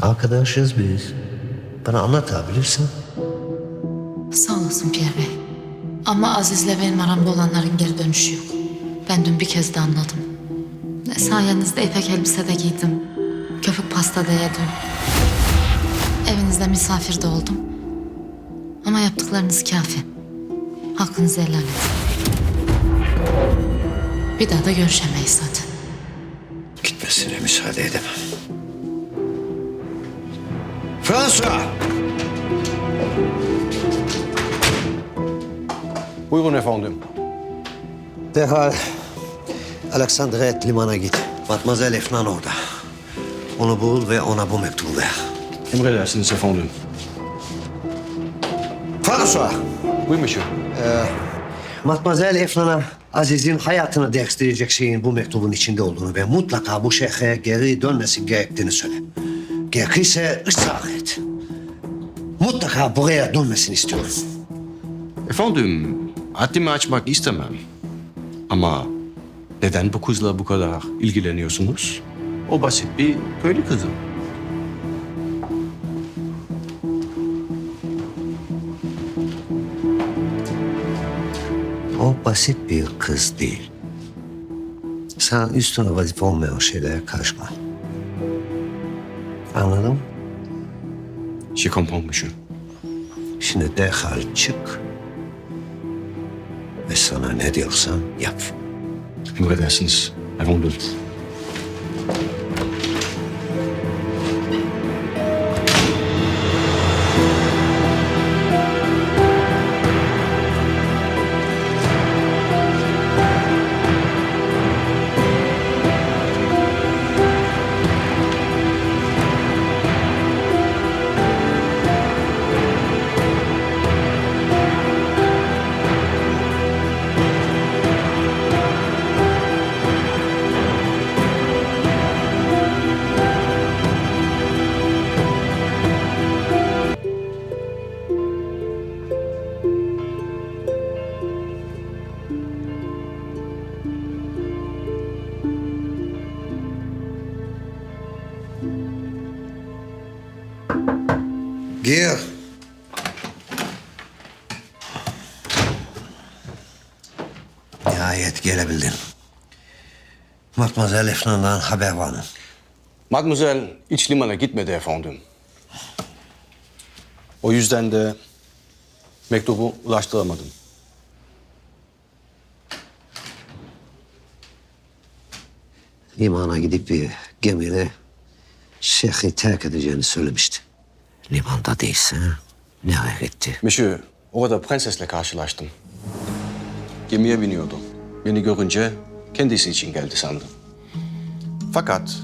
Arkadaşız biz. Bana anlatabilirsin. Sağ olasın Pierre Bey. Ama Aziz'le benim aramda olanların geri dönüşü yok. Ben dün bir kez de anladım. Sayenizde ipek elbise de giydim. Köpük pasta da yedim. Evinizde misafir de oldum. Ama yaptıklarınız kafi. Hakkınızı helal edin. Bir daha da görüşemeyiz zaten. Gitmesine müsaade edemem. François! Buyurun efendim. Derhal Alexandret limana git. Matmazel Efnan orada. Onu bul ve ona bu mektubu ver. Emredersiniz efendim. François! Oui monsieur. Matmazel Efnan'a Aziz'in hayatını değiştirecek şeyin bu mektubun içinde olduğunu ve mutlaka bu şeyhe geri dönmesi gerektiğini söyle. Gerekirse ısrar et. Mutlaka buraya dönmesini istiyorum. Efendim, haddimi açmak istemem. Ama neden bu kızla bu kadar ilgileniyorsunuz? O basit bir köylü kızı. O basit bir kız değil. Sen üstüne vazife olmayan şeylere karışma. Anladın mı? Je comprends monsieur. Şimdi derhal çık. Ve sana ne diyorsam yap. Emredersiniz efendim. Gir. Matmazel Efnan'dan haber var mı? Mademoiselle iç limana gitmedi efendim. O yüzden de mektubu ulaştıramadım. Limana gidip bir gemiyle Şeyh'i terk edeceğini söylemişti. Limanda değilse nereye gitti? Monsieur, orada prensesle karşılaştım. Gemiye biniyordu. Beni görünce kendisi için geldi sandım. Fakat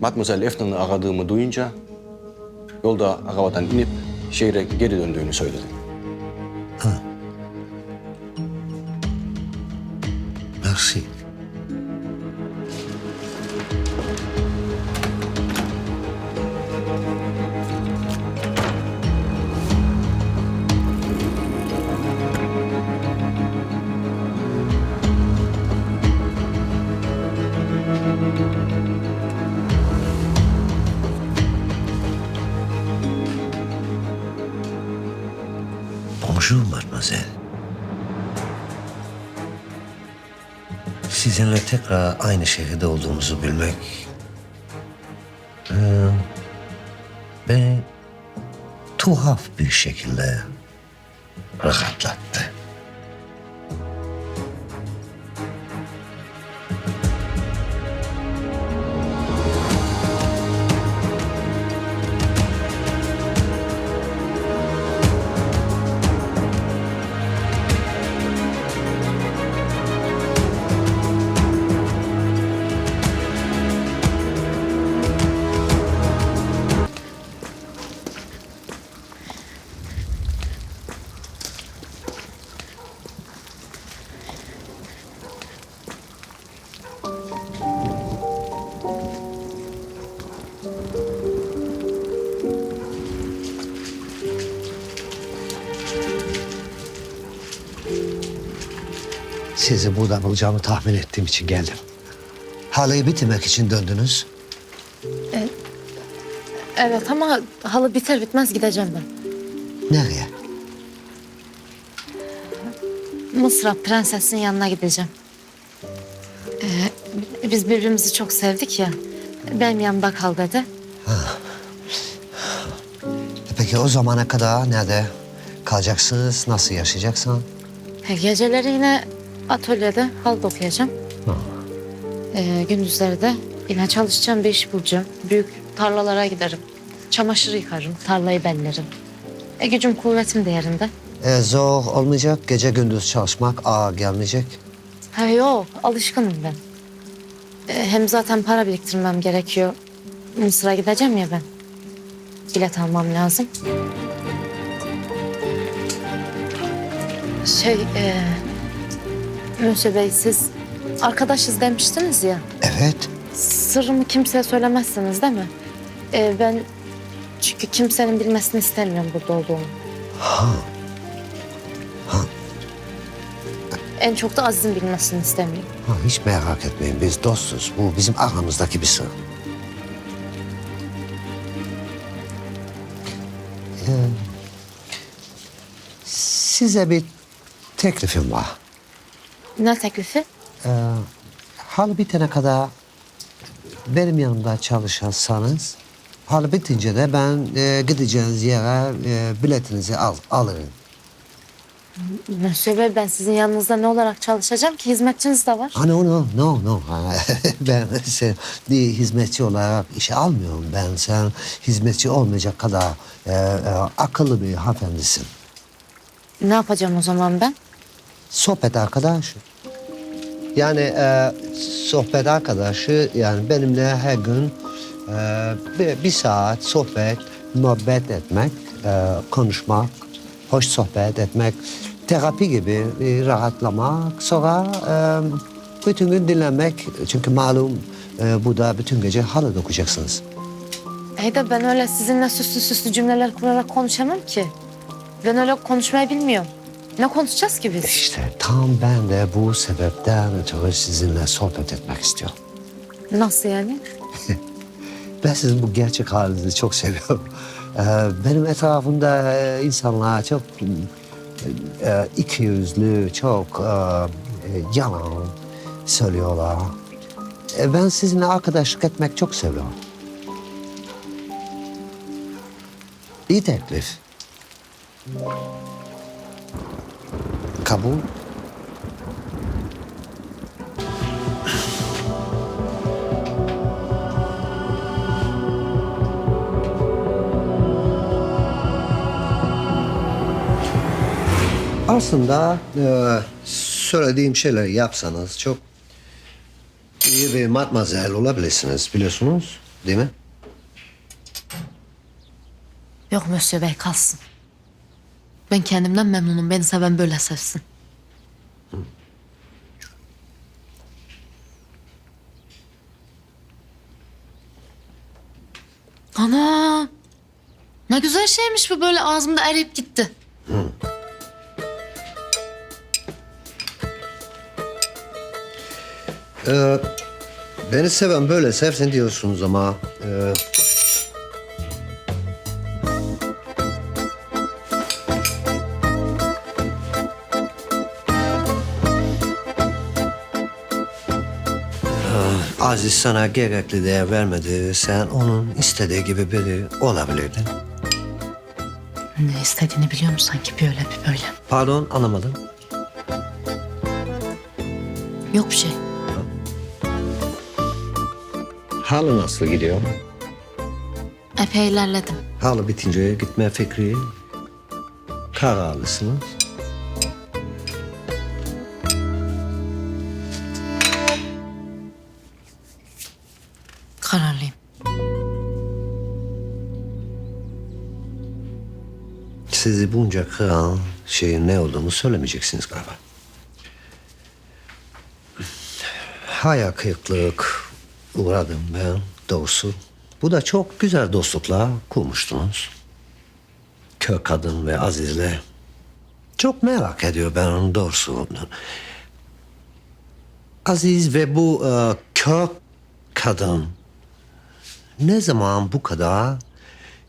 Mademoiselle Efnan'ı aradığımı duyunca yolda arabadan inip şehre geri döndüğünü söyledi. Merci. Mademoiselle. Sizinle tekrar aynı şehirde olduğumuzu bilmek... beni tuhaf bir şekilde rahatlattı. Sizi burada bulacağımı tahmin ettiğim için geldim. Halayı bitirmek için döndünüz. Evet ama halı biter bitmez gideceğim ben. Nereye? Mısır'a prensesin yanına gideceğim. Ee, biz birbirimizi çok sevdik ya. Benim yanımda kal dedi. E Peki o zamana kadar nerede kalacaksınız? Nasıl yaşayacaksın? Geceleri yine atölyede hal dokuyacağım. Ee, gündüzleri de yine çalışacağım, bir iş bulacağım. Büyük tarlalara giderim. Çamaşır yıkarım, tarlayı bellerim. E, gücüm kuvvetim de yerinde. E, zor olmayacak. Gece gündüz çalışmak ağır gelmeyecek. Ha yok, alışkınım ben. E, hem zaten para biriktirmem gerekiyor. Mısır'a gideceğim ya ben. Bilet almam lazım. Şey, e, Mösyö Bey siz arkadaşız demiştiniz ya. Evet. Sırrımı kimseye söylemezsiniz değil mi? E, ben çünkü kimsenin bilmesini istemiyorum burada olduğumu. En çok da Aziz'in bilmesini istemiyorum. Ha, hiç merak etmeyin. Biz dostuz. Bu bizim aramızdaki bir sır. Ee, size bir teklifim var. Ne teklifi? Ee, hal bitene kadar benim yanımda çalışırsanız, hal bitince de ben e, gideceğiniz yere e, biletinizi al, alırım. Mösyö Bey ben sizin yanınızda ne olarak çalışacağım ki hizmetçiniz de var. Ha, no, no, no, no. Ha, ben sen bir hizmetçi olarak işe almıyorum. Ben sen hizmetçi olmayacak kadar e, e, akıllı bir hanımefendisin. Ne yapacağım o zaman ben? Sohbet arkadaşı. Yani e, sohbet arkadaşı yani benimle her gün e, bir, bir saat sohbet, muhabbet etmek, e, konuşmak, hoş sohbet etmek, terapi gibi bir rahatlamak. Sonra e, bütün gün dinlenmek. Çünkü malum e, burada bütün gece halı dokuyacaksınız. İyi ben öyle sizinle süslü süslü cümleler kurarak konuşamam ki. Ben öyle konuşmayı bilmiyorum. Ne konuşacağız ki biz? İşte tam ben de bu sebepten ötürü sizinle sohbet etmek istiyorum. Nasıl yani? Ben sizin bu gerçek halinizi çok seviyorum. Ee, benim etrafımda e, insanlar çok e, iki yüzlü, çok e, e, yalan söylüyorlar. E, ben sizinle arkadaşlık etmek çok seviyorum. İyi teklif. Kabul. Aslında e, söylediğim şeyleri yapsanız çok iyi bir matmazel olabilirsiniz biliyorsunuz değil mi? Yok Mösyö Bey kalsın. Ben kendimden memnunum. Beni seven böyle sevsin. Ana! Ne güzel şeymiş bu böyle ağzımda eriyip gitti. Ee, beni seven böyle sevsin diyorsunuz ama... e, Aziz sana gerekli değer vermedi. Sen onun istediği gibi biri olabilirdin. Ne istediğini biliyor musun sanki böyle bir böyle. Pardon anlamadım. Yok bir şey. Halı nasıl gidiyor? Epey ilerledim. Halı bitince gitme fikri kararlısınız. Bunca kıran şeyin ne olduğunu söylemeyeceksiniz galiba. Hayal kırıklık uğradım ben doğrusu. Bu da çok güzel dostluklar kurmuştunuz. Kör kadın ve Aziz'le. Çok merak ediyor ben onun doğrusu. Aziz ve bu e, kör kadın ne zaman bu kadar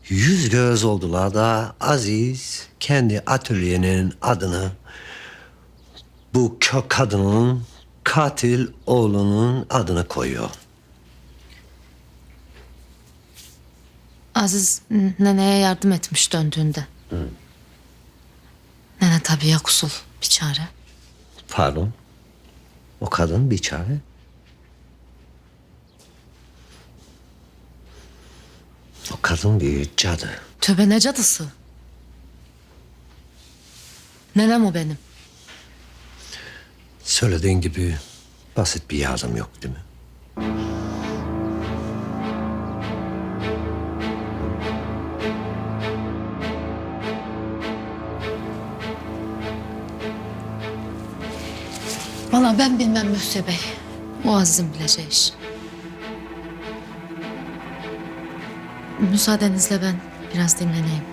Yüz göz oldular da Aziz kendi atölyenin adını bu kök kadının katil oğlunun adını koyuyor. Aziz neneye yardım etmiş döndüğünde. Nene tabii ya kusul bir çare. Pardon. O kadın bir çare. O kadın bir cadı. Tövbe ne cadısı? Nenem o benim. Söylediğin gibi basit bir yardım yok değil mi? Valla ben bilmem Mühse Bey. Aziz'in bileceği iş. Müsaadenizle ben biraz dinleneyim.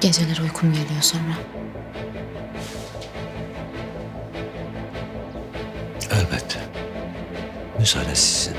Geceleri uykum geliyor sonra. Elbette. Müsaade sizin.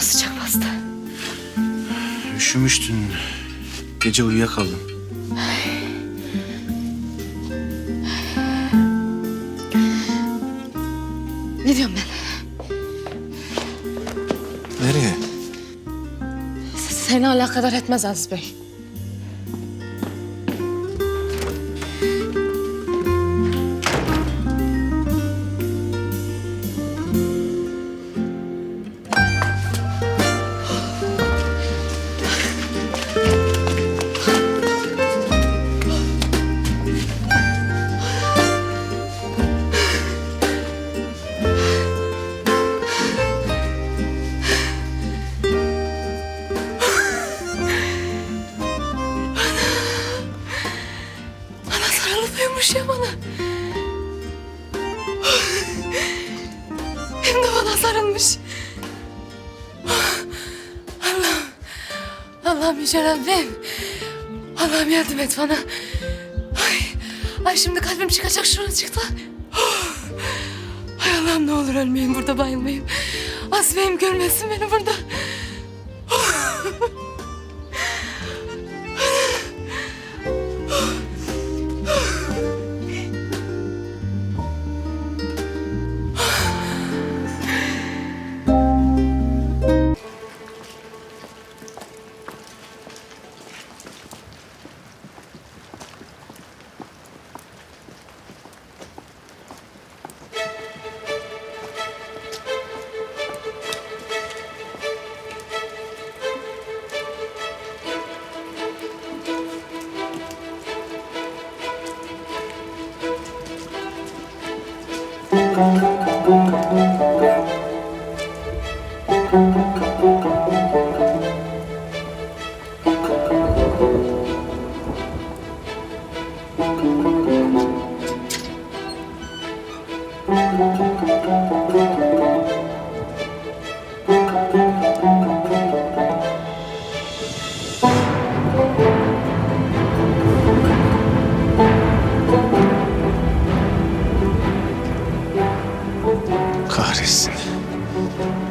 Sıcak bastı. Üşümüştün. Gece uyuyakaldın. Seni alakadar etmez Aziz Bey. Hem de bana sarılmış. Allah'ım. Allah'ım Yüce Rabbim. Allah'ım yardım et bana. Ay, ay şimdi kalbim çıkacak şuradan çıktı. Ay Allah'ım ne olur ölmeyeyim burada bayılmayayım. Azmeyim görmesin beni burada.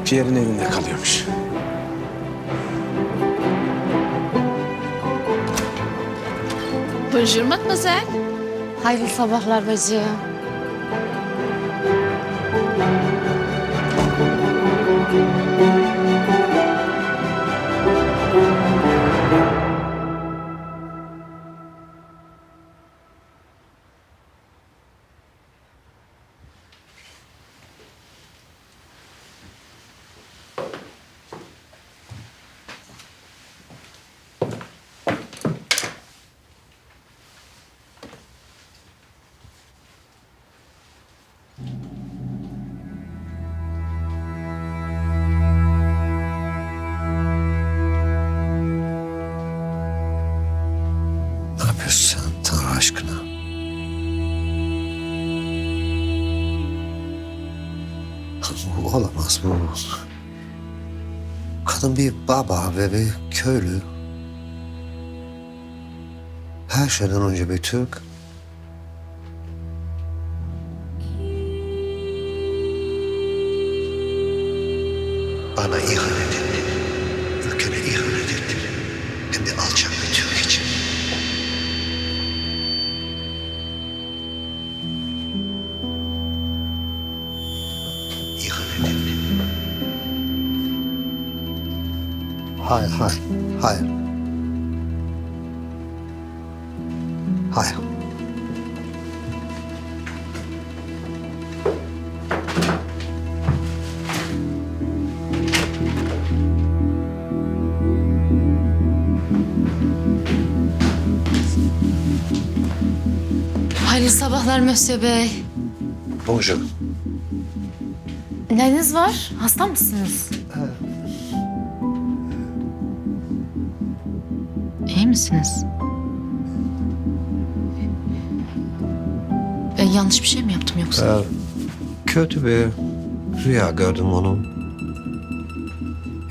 Pierre'in elinde kalıyormuş. Bonjour mademoiselle. Hayırlı sabahlar bacım. Bu. Kadın bir baba ve bir köylü. Her şeyden önce bir Türk. Bana ihanet etti. Ülkene ihanet etti. Hem de Hayır, hayır, hayır. Hayır. Hayırlı sabahlar Mösyö Bey. Bonjour. Neyiniz var? Hasta mısınız? İyi misiniz? Ben yanlış bir şey mi yaptım yoksa? Ee, kötü bir rüya gördüm onun.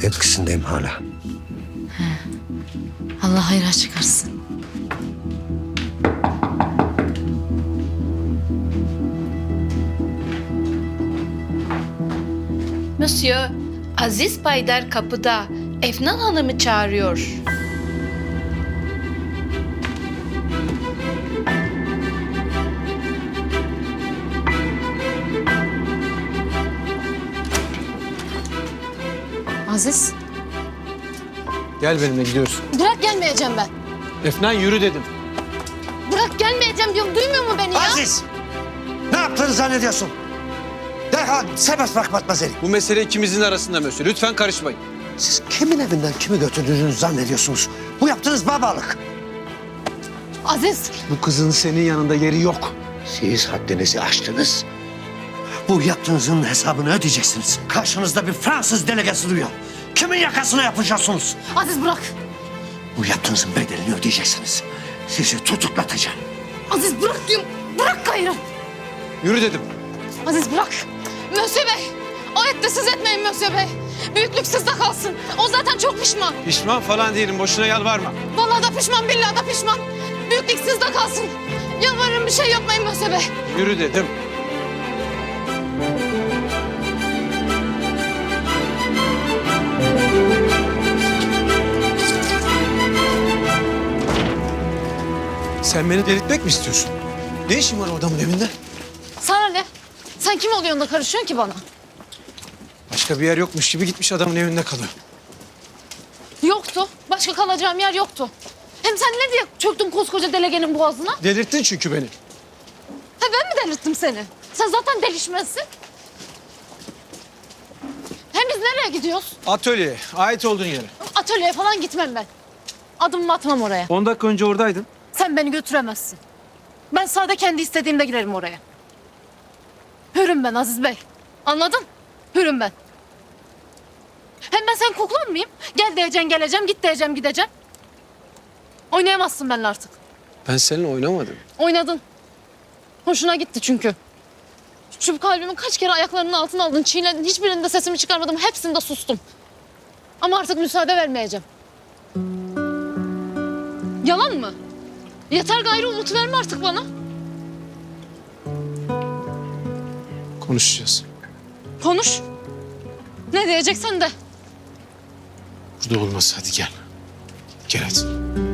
Etkisindeyim hala. Allah hayra çıkarsın. Monsieur, Aziz Baydar kapıda. Efnan Hanım'ı çağırıyor. Aziz. Gel benimle gidiyoruz. Bırak gelmeyeceğim ben. Efnan yürü dedim. Bırak gelmeyeceğim diyorum. Duymuyor mu beni ya? Aziz! Ne yaptığını zannediyorsun? Derhal serbest bırak Matmazel'i. Bu mesele ikimizin arasında Mösyö. Lütfen karışmayın. Siz kimin evinden kimi götürdüğünüzü zannediyorsunuz? Bu yaptığınız babalık. Aziz. Bu kızın senin yanında yeri yok. Siz haddinizi aştınız. Bu yaptığınızın hesabını ödeyeceksiniz. Karşınızda bir Fransız delegesi duruyor. Kimin yakasına yapacaksınız? Aziz bırak. Bu yaptığınızın bedelini ödeyeceksiniz. Sizi tutuklatacağım. Aziz bırak diyorum. Bırak gayrı. Yürü dedim. Aziz bırak. Mösyö Bey. O etti siz etmeyin Mösyö Bey. Büyüklük sizde kalsın. O zaten çok pişman. Pişman falan değilim. Boşuna yalvarma. Vallahi da pişman, billahi da pişman. Büyüklük sizde kalsın. Yalvarırım bir şey yapmayın Mösyö Bey. Yürü dedim. Sen beni delirtmek mi istiyorsun? Ne işin var o adamın evinde? Sana ne? Sen kim oluyorsun da karışıyorsun ki bana? Başka bir yer yokmuş gibi gitmiş adamın evinde kalıyor. Yoktu. Başka kalacağım yer yoktu. Hem sen ne diye çöktün koskoca delegenin boğazına? Delirttin çünkü beni. Ha ben mi delirttim seni? Sen zaten delişmezsin. Hem biz nereye gidiyoruz? Atölyeye, ait olduğun yere. Atölyeye falan gitmem ben. Adımımı atmam oraya. 10 dakika önce oradaydın. Sen beni götüremezsin. Ben sade kendi istediğimde girerim oraya. Hürüm ben Aziz Bey. Anladın? Hürüm ben. Hem ben sen kuklan mıyım? Gel diyeceksin geleceğim, git diyeceğim gideceğim. Oynayamazsın benimle artık. Ben seninle oynamadım. Oynadın. Hoşuna gitti çünkü. Şu kalbimin kaç kere ayaklarının altına aldın, çiğnedin. Hiçbirinde sesimi çıkarmadım, hepsinde sustum. Ama artık müsaade vermeyeceğim. Yalan mı? Yeter gayrı umut verme artık bana. Konuşacağız. Konuş. Ne diyeceksen de. Burada olmaz hadi gel. Gel hadi.